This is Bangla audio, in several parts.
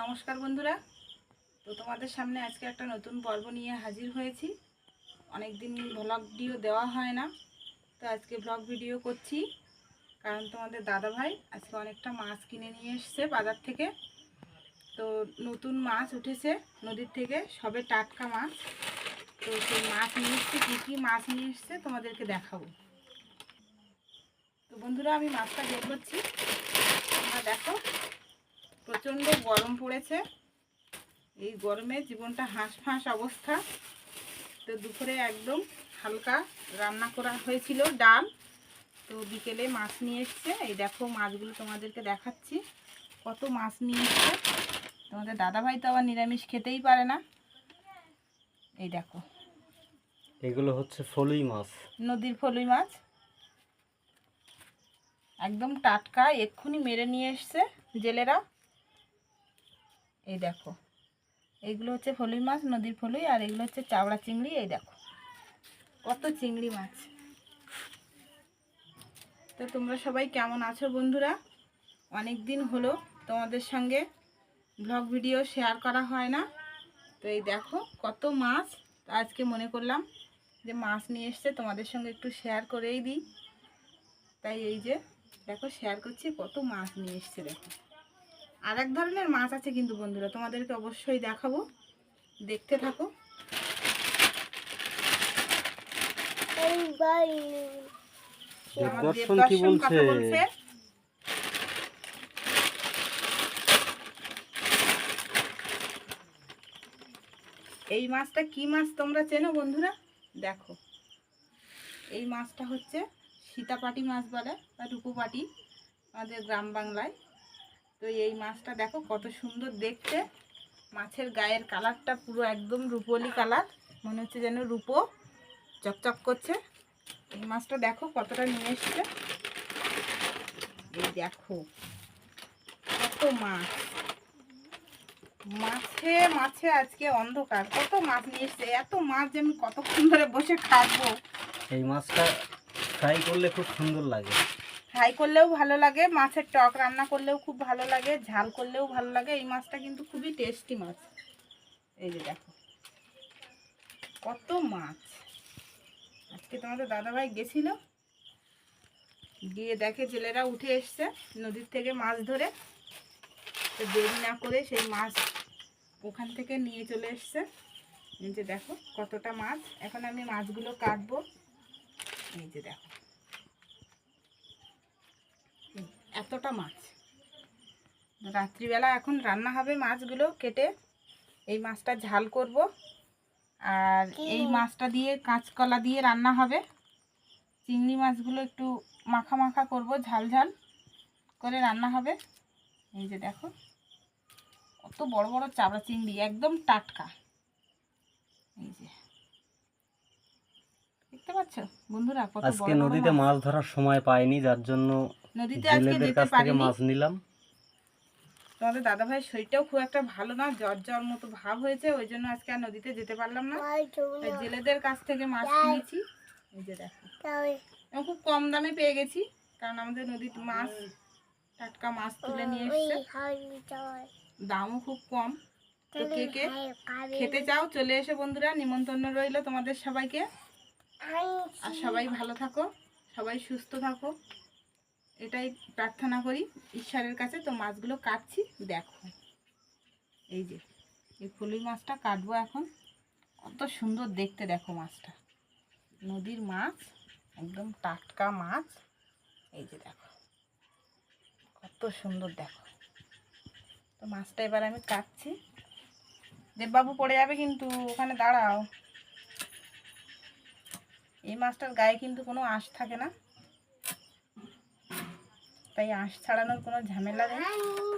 নমস্কার বন্ধুরা। তো তোমাদের সামনে আজকে একটা নতুন পর্ব নিয়ে হাজির হয়েছি। অনেক দিন ব্লগ ভিডিও দেওয়া হয় না। তো আজকে ব্লগ ভিডিও করছি। কারণ তোমাদের দাদা ভাই আজকে অনেকটা মাছ কিনে নিয়ে এসছে বাজার থেকে। তো নতুন মাছ উঠেছে নদীর থেকে, সবে টাটকা মাছ। তো সেই মাছ নিয়ে এসছে। কী কী মাছ নিয়ে এসছে তোমাদেরকে দেখাবো। তো বন্ধুরা, আমি মাছটা বের করছি। তোমরা দেখো। প্রচণ্ড গরম পড়েছে। এই গরমে জীবনটা হাঁস ফাঁস অবস্থা। তো দুপুরে একদম হালকা রান্না করা হয়েছিল ডাল। তো বিকেলে মাছ নিয়ে এসছে। এই দেখো মাছগুলো তোমাদেরকে দেখাচ্ছি। কত মাছ নিয়ে এসছে। তোমাদের দাদাভাই তো আবার নিরামিষ খেতেই পারে না। এই দেখো। এগুলো হচ্ছে ফলুই মাছ। নদীর ফলুই মাছ। একদম টাটকা এক্ষুনি মেরে নিয়ে এসছে জেলেরা। এই দেখো। এইগুলো হচ্ছে ফলুই মাছ, নদীর ফলুই, আর এগুলো হচ্ছে চাবড়া চিংড়ি, এই দেখো। কত চিংড়ি মাছ। তো তোমরা সবাই কেমন আছো বন্ধুরা? অনেক দিন হলো তোমাদের সঙ্গে ব্লগ ভিডিও শেয়ার করা হয় না। তো এই দেখো কত মাছ। আজকে মনে করলাম যে মাছ নিয়ে এসছে, তোমাদের সঙ্গে একটু শেয়ার করেই দিই। তাই এই যে দেখো শেয়ার করছি, কত মাছ নিয়ে এসছে দেখো। আর এক ধরনের মাছ আছে কিন্তু বন্ধুরা তোমাদেরকে অবশ্যই দেখাবো। দেখতে থাকো। কি বলছে? বলছে। এই মাছটা কি মাছ তোমরা চেনো বন্ধুরা? দেখো। এই মাছটা হচ্ছে সীতাপাটি মাছ বলে বা রূপোপাটি আমাদের গ্রাম বাংলায়। তো এই মাছটা দেখো কত সুন্দর দেখতে। মাছের গায়ের কালারটা পুরো একদম রূপলি কালার। মনে হচ্ছে যেন রূপো চকচক করছে। এই মাছটা দেখো কতটা নিয়ে এসছে। এই দেখো কত মাছ। মাছে মাছে আজকে অন্ধকার। কত মাছ নিয়ে এসছে। এত মাছ যে আমি কতক্ষণ ধরে বসে খাব। এই মাছটা ফ্রাই করলে খুব সুন্দর লাগে। ফ্রাই করলেও ভালো লাগে, মাছের টক রান্না করলেও খুব ভালো লাগে, ঝাল করলেও ভালো লাগে। এই মাছটা কিন্তু খুবই টেস্টি মাছ। এই যে দেখো, কত মাছ। আজকে তোমাদের দাদাভাই গেছিল, গিয়ে দেখে জেলেরা উঠে এসছে নদীর থেকে মাছ ধরে। তো দেরি না করে সেই মাছ ওখান থেকে নিয়ে চলে এসছে। এই যে দেখো, কতটা মাছ। এখন আমি মাছগুলো কাটবো। এই যে দেখো এই এতটা মাছ। রাত্রিবেলা এখন রান্না হবে মাছগুলো কেটে। এই মাছটা ঝাল করব। আর এই মাছটা দিয়ে কাঁচকলা দিয়ে রান্না হবে। চিংড়ি মাছগুলো একটু মাখা মাখা করব ঝাল ঝাল করে রান্না হবে। এই যে দেখো কত বড় বড় চাবড়া চিংড়ি একদম টাটকা। এই যে। দেখতে পাচ্ছ বন্ধুরা আজকে নদীতে মাছ। মাছ ধরার সময় পাইনি যার জন্য নদীতে আজকে যেতে পারিনি। মাছ নিলাম। তোমাদের দাদা ভাইয়ের শরীরটাও খুব একটা ভালো না জ্বর জ্বর মতো ভাব হয়েছে ওই জন্য আজকে আর নদীতে যেতে পারলাম না। জেলেদের কাছ থেকে মাছ কিনেছি এই যে দেখো। খুব কম দামে পেয়ে গেছি কারণ আমাদের নদীর মাছ টাটকা মাছ তুলে নিয়ে এসছে। দামও খুব কম। তো কে কে খেতে চাও চলে এসে বন্ধুরা নিমন্ত্রণ রইল তোমাদের সবাইকে। আর সবাই ভালো থাকো সবাই সুস্থ থাকো। এটাই প্রার্থনা করি, ঈশ্বরের কাছে তো মাছগুলো কাটছি, দেখো। এই যে, এই ফুলি মাছটা কাটবো এখন। কত সুন্দর দেখতে দেখো মাছটা। নদীর মাছ, একদম টাটকা মাছ। এই যে দেখো, কত সুন্দর দেখো। তো মাছটা এবার আমি কাটছি। দেববাবু পড়ে যাবে কিন্তু, ওখানে দাঁড়াও। এই মাছটার গায়ে কিন্তু কোনো আঁশ থাকে না। তাই আঁশ ছাড়ানোর কোনো ঝামেলা নেই।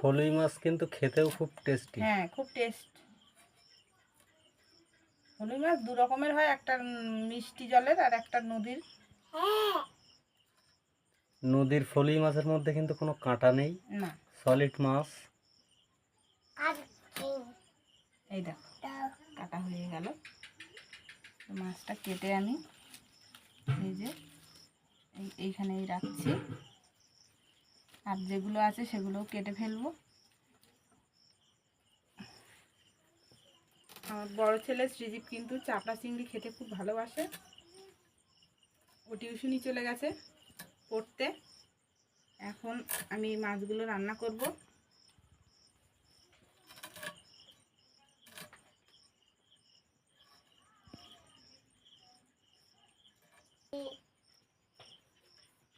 ফলুই মাছ কিন্তু খেতেও খুব টেস্টি হ্যাঁ খুব টেস্ট হলুই মাছ দু রকমের হয় একটা মিষ্টি জলের আর একটা নদীর। নদীর ফলুই মাছের মধ্যে কিন্তু কোনো কাঁটা নেই। না। সলিড মাছ। এই দেখো কাটা হয়ে গেল। মাছটা কেটে আমি এই যে এই এইখানেই রাখছি। আর যেগুলো আছে সেগুলো কেটে ফেলব। আমার বড় ছেলে শ্রীজীব কিন্তু চাপড়া চিংড়ি খেতে খুব ভালোবাসে। ও টিউশনি চলে গেছে পড়তে। এখন আমি মাছগুলো রান্না করব।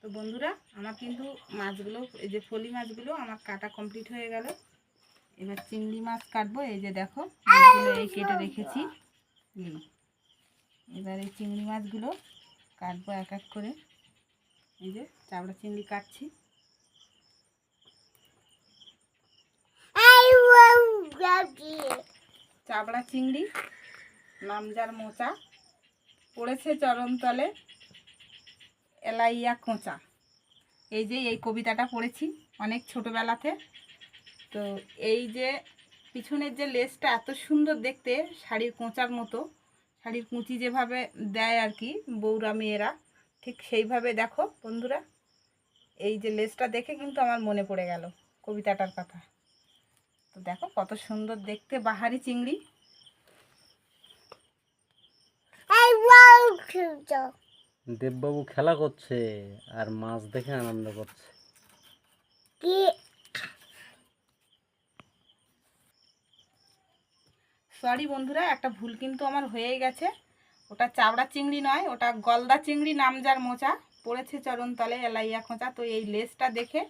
তো বন্ধুরা আমার কিন্তু মাছগুলো এই যে ফলি মাছগুলো আমার কাটা কমপ্লিট হয়ে গেল। এবার চিংড়ি মাছ কাটবো এই যে দেখো মাছগুলো এই কেটে রেখেছি। এবার এই চিংড়ি মাছগুলো কাটবো এক এক করে। এই যে চাবড়া চিংড়ি কাটছি। চাবড়া চিংড়ি নামজার মোচা। পড়েছে চরণতলে। এলাইয়া কোঁচা এই যে এই কবিতাটা পড়েছি অনেক ছোটোবেলাতে। তো এই যে পিছনের যে লেসটা এত সুন্দর দেখতে, শাড়ির কোঁচার মতো, শাড়ির কুঁচি যেভাবে দেয় আর কি বৌরা মেয়েরা, ঠিক সেইভাবে দেখো বন্ধুরা। এই যে লেসটা দেখে কিন্তু আমার মনে পড়ে গেল কবিতাটার কথা। তো দেখো কত সুন্দর দেখতে বাহারি চিংড়ি। দেববাবু খেলা করছে আর মাছ দেখে আনন্দ করছে। সরি বন্ধুরা, একটা ভুল কিন্তু আমার হয়েই গেছে। ওটা চাবড়া চিংড়ি নয়, ওটা গলদা চিংড়ি নামজার মোচা। পড়েছে চরণতলে এলাইয়া খোঁচা, তো এই লেসটা দেখে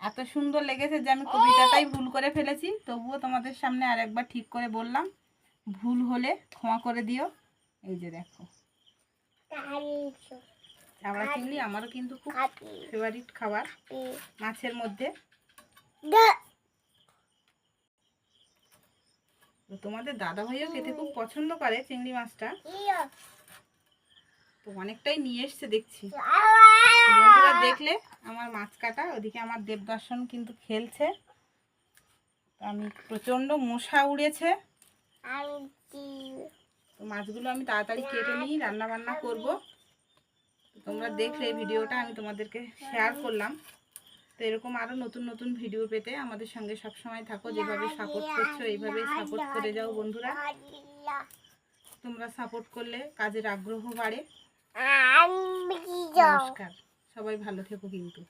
এত সুন্দর লেগেছে যে আমি কবিতাটাই ভুল করে ফেলেছি। তবুও তোমাদের সামনে আরেকবার ঠিক করে বললাম, ভুল হলে ক্ষমা করে দিও। এই যে দেখো। চাবড়া চিংড়ি আমারও কিন্তু খুব ফেভারিট খাবার। মাছের মধ্যে। তোমাদের দাদা ভাইও খেতে খুব পছন্দ করে চিংড়ি মাছটা। তো অনেকটাই নিয়ে এসছে দেখছি। বন্ধুরা দেখলে আমার মাছ কাটা ওদিকে আমার দেবদর্শন কিন্তু খেলছে। আমি প্রচণ্ড মশা উড়েছে। মাছগুলো আমি তাড়াতাড়ি কেটে নিই রান্না বান্না করব। তোমরা দেখলে এই ভিডিওটা আমি তোমাদেরকে শেয়ার করলাম। তো এরকম আরও নতুন নতুন ভিডিও পেতে আমাদের সঙ্গে সব সময় থাকো যেভাবে সাপোর্ট করছ এইভাবেই সাপোর্ট করে যাও বন্ধুরা। তোমরা সাপোর্ট করলে কাজের আগ্রহ বাড়ে। নমস্কার। সবাই ভালো থেকো কিন্তু।